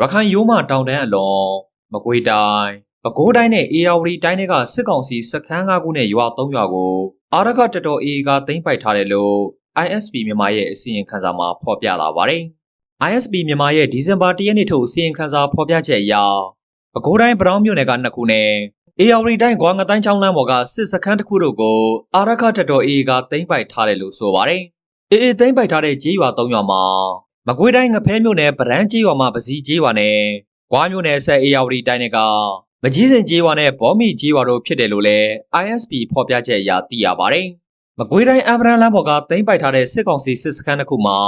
ရခိုင်ရိုးမတောင်တန်းအလွန်မကွေးတိုင်းပဲခူးတိုင်းနဲ့အေရဝတီတိုင်းတွေကစစ်ကောင်စီစခန်း၅ခုနဲ့ရွာ၃ရွာကိုအာရခတတော်အေကသိမ်းပိုက်ထားတယ်လို့ ISP မြန်မာရဲ့အစီရင်ခံစာမှာဖော်ပြလာပါတယ်။ ISP မြန်မာရဲ့ဒီဇင်ဘာ၁ရက်နေ့ထုတ်အစီရင်ခံစာဖော်ပြချက်အရပဲခူးတိုင်းဗရောင်းမြို့နယ်ကနှစ်ခုနဲ့အေရဝတီတိုင်းကွာငတိုင်းချောင်းလမ်းပေါ်ကစစ်စခန်းတစ်ခုတို့ကိုအာရခတတော်အေကသိမ်းပိုက်ထားတယ်လို့ဆိုပါတယ်။အေအေသိမ့်ပိုက်ထားတဲ့ကြေးရွာ၃ရွာမှာ မကွေးတိုင်းငဖဲမြို့နယ်ဗရန်ကြေးရွာမှာပစီကြေးရွာနဲ့ကွာမြို့နယ်ဆက်အေယာဝတီတိုင်းကမကြီးစင်ကြေးရွာနဲ့ဘောမီကြေးရွာတို့ဖြစ်တယ်လို့လည်း ISP ဖော်ပြချက်အရသိရပါတယ်။မကွေးတိုင်းအမ်ဗရန်လမ်းပေါ်ကသိမ့်ပိုက်ထားတဲ့စစ်ကောင်စီစစ်စခန်းတစ်ခုမှာ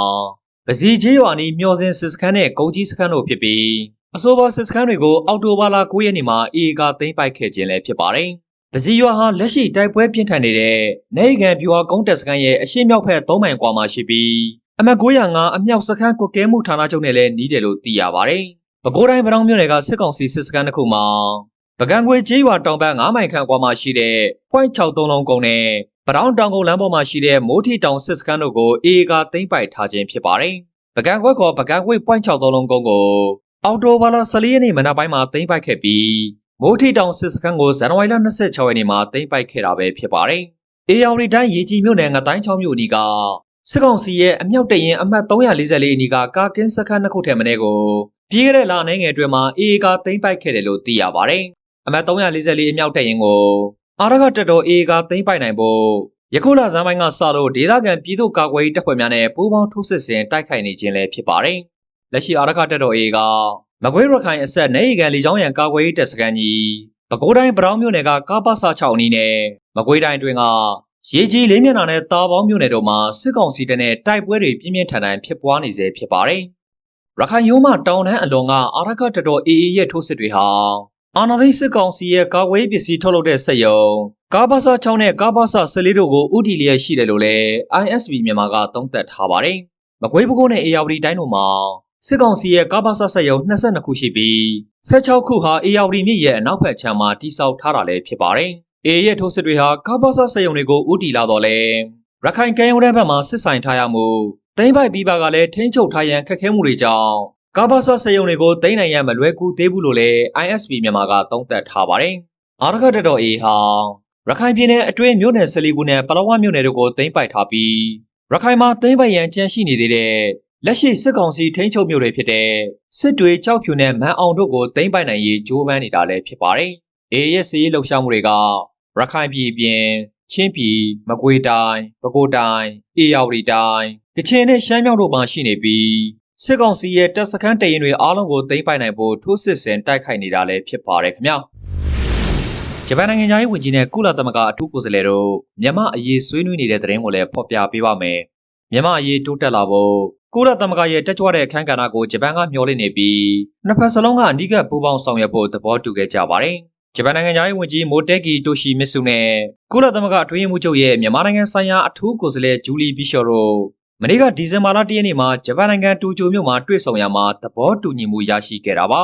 ပစီကြေးရွာနီးမျော်စင်စစ်စခန်းနဲ့ကုန်းကြီးစခန်းတို့ဖြစ်ပြီးအဆိုပါစစ်စခန်းတွေကိုအောက်တိုဘာလ9ရက်နေ့မှာအေအေကသိမ့်ပိုက်ခဲ့ခြင်းလည်းဖြစ်ပါတယ်။ပစီရွာဟာလက်ရှိတိုက်ပွဲပြင်းထန်နေတဲ့နေကန်ပြူဟာကုန်းတက်စခန်းရဲ့အရှေ့မြောက်ဘက်3မိုင်ကွာမှာရှိပြီး အမတ်905အမြောက်စခန်းကွက်ကဲမှုဌာနချုပ်နဲ့လည်းနီးတယ်လို့သိရပါတယ်။ပဲခူးတိုင်းဗရောင်းမြို့နယ်ကစစ်ကောင်စီစစ်စခန်းတစ်ခုမှာပကံခွေကျေးရွာတောင်ဘက်9မိုင်ခန့်ကွာမှာရှိတဲ့ .63 လုံးကုန်းနဲ့ဗရောင်းတောင်ကုန်းလမ်းပေါ်မှာရှိတဲ့မိုးထီတောင်စစ်စခန်းတို့ကိုအေအေကသိမ်းပိုက်ထားခြင်းဖြစ်ပါတယ်။ပကံခွေခေါ်ပကံခွေ .63 လုံးကုန်းကိုအော်တိုဘာလ14ရက်နေ့မနက်ပိုင်းမှာသိမ်းပိုက်ခဲ့ပြီးမိုးထီတောင်စစ်စခန်းကိုဇန်နဝါရီလ26ရက်နေ့မှာသိမ်းပိုက်ခဲ့တာပဲဖြစ်ပါတယ်။အေယာဝတီတိုင်းရေကြီးမြို့နယ်ငတိုင်းချောင်းမြို့အနီးက စစ်ကောင်စီရဲ့အမြောက်တရင်အမှတ်344အနီးကကာကင်းစခန်းတစ်ခုထဲမင်းကိုပြီးခဲ့တဲ့လအနေငယ်အတွင်းမှာအေအေကသိမ်းပိုက်ခဲ့တယ်လို့သိရပါတယ်။အမှတ်344အမြောက်တရင်ကိုအာရကတက်တော်အေအေကသိမ်းပိုက်နိုင်ဖို့ယခုလဇန်ပိုင်းကစလို့ဒေသခံပြည်သူ့ကာကွယ်ရေးတပ်ဖွဲ့များနဲ့ပူးပေါင်းထိုးစစ်ဆင်တိုက်ခိုက်နေခြင်းလည်းဖြစ်ပါတယ်။လက်ရှိအာရကတက်တော်အေအေကမကွေးရခိုင်အဆက်နေရီကန်လီချောင်းရန်ကာကွယ်ရေးတပ်စခန်းကြီးပဲခူးတိုင်းဗရောင်းမြို့နယ်ကကာပဆာ6အနီးနဲ့မကွေးတိုင်းအတွင်းက ရေကြီးလေးမျက်နှာနဲ့တာပေါင်းမြို့နယ်တို့မှာစစ်ကောင်စီတပ်နဲ့တိုက်ပွဲတွေပြင်းပြင်းထန်ထန်ဖြစ်ပွားနေစေဖြစ်ပါတယ်။ရခိုင်ရိုးမတောင်တန်းအလွန်ကအာရခတတော်အေအေရဲ့ထိုးစစ်တွေဟာအာနာသိန်းစစ်ကောင်စီရဲ့ကာကွယ်ရေးပစ္စည်းထုတ်လုပ်တဲ့စက်ရုံကာဘာဆာ6နဲ့ကာဘာဆာ14တို့ကိုဥတီလျက်ရှိတယ်လို့လည်း ISB မြန်မာကသုံးသပ်ထားပါတယ်။မကွေးပကိုးနဲ့အေယာဝတီတိုင်းတို့မှာစစ်ကောင်စီရဲ့ကာဘာဆာစက်ရုံ22ခုရှိပြီး16ခုဟာအေယာဝတီမြစ်ရဲ့အနောက်ဘက်ခြမ်းမှာတိစောက်ထားတာလည်းဖြစ်ပါတယ်။ အေရဲ့ထိုးစစ်တွေဟာကာဘာဆာစက်ရုံတွေကိုဥတီလာတော့လဲရခိုင်ကမ်းရိုးတန်းဘက်မှာစစ်ဆိုင်ထားရမှုသိမ့်ပိုက်ပြီးပါကလည်းထိန်းချုပ်ထားရန်ခက်ခဲမှုတွေကြောင့်ကာဘာဆာစက်ရုံတွေကိုသိမ်းနိုင်ရန်မလွယ်ကူသေးဘူးလို့လည်း ISB မြန်မာကသုံးသပ်ထားပါတယ်။အာရခတတော်အေဟာရခိုင်ပြည်နယ်အတွင်းမြို့နယ်14ခုနဲ့ပလောဝမြို့နယ်တို့ကိုသိမ်းပိုက်ထားပြီးရခိုင်မှာသိမ်းပိုက်ရန်ကြံရှိနေသေးတဲ့လက်ရှိစစ်ကောင်စီထိန်းချုပ်မြို့တွေဖြစ်တဲ့စစ်တွေကြောက်ဖြူနဲ့မန်အောင်တို့ကိုသိမ်းပိုက်နိုင်ရေးကြိုးပမ်းနေတာလည်းဖြစ်ပါတယ်။အေရဲ့စီးရေးလှုပ်ရှားမှုတွေက ရခိုင်ပြည်ပြင်ချင်းပြည်မကွေးတိုင်းပဲခူးတိုင်းအေရဝတီတိုင်းကချင်နဲ့ရှမ်းမြောက်တို့မှာရှိနေပြီးစစ်ကောင်စီရဲ့တပ်စခန်းတရင်တွေအားလုံးကိုသိမ်းပိုက်နိုင်ဖို့ထိုးစစ်ဆင်တိုက်ခိုက်နေတာလည်းဖြစ်ပါတယ်ခင်ဗျာဂျပန်နိုင်ငံသားရေးဝန်ကြီးနဲ့ကုလသမဂ္ဂအထူးကိုယ်စားလှယ်တို့မြန်မာအရေးဆွေးနွေးနေတဲ့သတင်းကိုလည်းဖော်ပြပေးပါမယ်မြန်မာအရေးတိုးတက်လာဖို့ကုလသမဂ္ဂရဲ့တက်ကြွတဲ့အခမ်းကဏ္ဍကိုဂျပန်ကမျှော်လင့်နေပြီးနှစ်ဖက်စလုံးကအနီးကပ်ပူးပေါင်းဆောင်ရွက်ဖို့သဘောတူခဲ့ကြပါတယ် ဂျပန်နိုင်ငံသားရေးဝန်ကြီးမိုတက်ကီတိုရှီမစ်ဆုနဲ့ကုလသမဂ္ဂအတွင်းရေးမှူးချုပ်ရဲ့မြန်မာနိုင်ငံဆိုင်ရာအထူးကိုယ်စားလှယ်ဂျူလီဘီရှော့တို့မနေ့ကဒီဇင်ဘာလ၁ရက်နေ့မှာဂျပန်နိုင်ငံတူဂျိုမြို့မှာတွေ့ဆုံရမှာသဘောတူညီမှုရရှိခဲ့တာပါ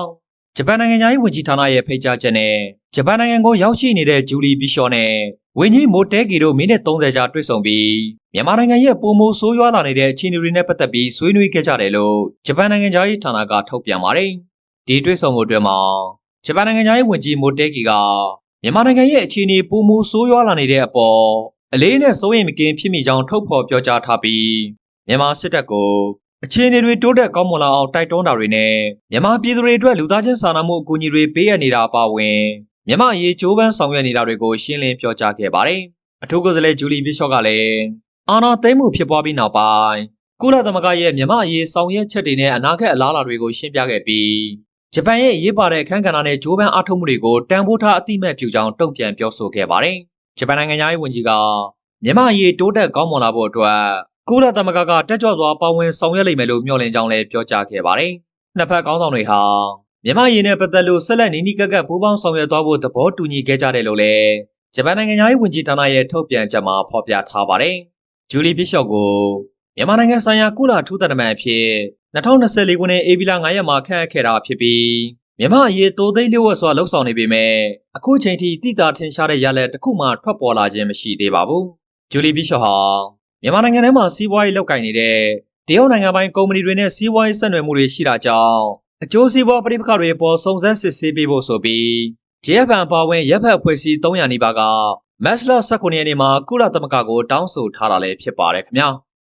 ဂျပန်နိုင်ငံသားရေးဝန်ကြီးဌာနရဲ့ဖိတ်ကြားချက်နဲ့ဂျပန်နိုင်ငံကိုရောက်ရှိနေတဲ့ဂျူလီဘီရှော့နဲ့ဝန်ကြီးမိုတဲကီတို့မိနစ်30ကြာတွေ့ဆုံပြီးမြန်မာနိုင်ငံရဲ့ပုံမိုဆိုးရွားလာနေတဲ့အခြေအနေတွေနဲ့ပတ်သက်ပြီးဆွေးနွေးခဲ့ကြတယ်လို့ဂျပန်နိုင်ငံသားရေးဌာနကထုတ်ပြန်ပါတယ်ဒီတွေ့ဆုံမှုအတွင်းမှာ ဂျပန်နိုင်ငံသားရေးဝန်ကြီးမိုတဲကီကမြန်မာနိုင်ငံရဲ့အခြေအနေပုံမိုဆိုးရွားလာနေတဲ့အပေါ်အလေးနဲ့စိုးရိမ်မကင်းဖြစ်မိကြောင်းထုတ်ဖော်ပြောကြားထားပြီးမြန်မာစစ်တပ်ကိုအခြေအနေတွေတိုးတက်ကောင်းမွန်လာအောင်တိုက်တွန်းတာတွေနဲ့မြန်မာပြည်သူတွေအတွက်လူသားချင်းစာနာမှုအကူအညီတွေပေးအပ်နေတာအပါအဝင်မြန်မာအရေးကြိုးပမ်းဆောင်ရွက်နေတာတွေကိုရှင်းလင်းပြောကြားခဲ့ပါတယ်။အထူးကိုယ်စားလှယ်ဂျူလီဘီရှော့ကလည်းအာနာသိမ့်မှုဖြစ်ပွားပြီးနောက်ပိုင်းကုလသမဂ္ဂရဲ့မြန်မာအရေးဆောင်ရွက်ချက်တွေနဲ့အနာဂတ်အလားအလာတွေကိုရှင်းပြခဲ့ပြီး ဂျပန်ရဲ့ရေးပါတဲ့အခမ်းကဏ္ဍနဲ့ဂျိုးပန်းအားထုတ်မှုတွေကိုတန်ဖိုးထားအတိမတ်ပြုကြောင်းတုံ့ပြန်ပြောဆိုခဲ့ပါတယ်။ဂျပန်နိုင်ငံသားရေးဝန်ကြီးကမြန်မာအရေးတိုးတက်ကောင်းမွန်လာဖို့အတွက်ကုလသမဂ္ဂကတက်ကြွစွာပါဝင်ဆောင်ရွက်လိမ့်မယ်လို့မျှော်လင့်ကြောင်းလည်းပြောကြားခဲ့ပါတယ်။နှစ်ဖက်ကောင်းဆောင်တွေဟာမြန်မာရင်းနဲ့ပတ်သက်လို့ဆက်လက်နီးနီးကပ်ကပ်ပူးပေါင်းဆောင်ရွက်သွားဖို့သဘောတူညီခဲ့ကြတယ်လို့လည်းဂျပန်နိုင်ငံသားရေးဝန်ကြီးဌာနရဲ့ထုတ်ပြန်ချက်မှာဖော်ပြထားပါတယ်။ဂျူလီဘီရှော့ကိုမြန်မာနိုင်ငံဆိုင်ရာကုလထူးသံတမန်အဖြစ် 2024ခုနှစ်ဧပြီလ9ရက်မှာခန့်အပ်ခဲ့တာဖြစ်ပြီးမြန်မာအရေးတိုးသိမ်းလျှို့ဝှက်စွာလှုပ်ဆောင်နေပေမဲ့အခုချိန်ထိတိကျထင်ရှားတဲ့ရလဒ်တစ်ခုမှထွက်ပေါ်လာခြင်းမရှိသေးပါဘူး။ဂျူလီဘီရှော့ဟာမြန်မာနိုင်ငံထဲမှာစီးပွားရေးလုပ်ကိုင်နေတဲ့တရုတ်နိုင်ငံပိုင်းကုမ္ပဏီတွေနဲ့စီးပွားရေးဆက်နွယ်မှုတွေရှိတာကြောင့်အကျိုးစီးပွားပဋိပက္ခတွေပေါ်စုံစမ်းစစ်ဆေးပေးဖို့ဆိုပြီး JFN ပါဝင်ရပ်ဖက်အဖွဲ့အစည်း300နီးပါးကမတ်လ19ရက်နေ့မှာကုလသမဂ္ဂကိုတောင်းဆိုထားတာလည်းဖြစ်ပါတယ်ခင်ဗျာ။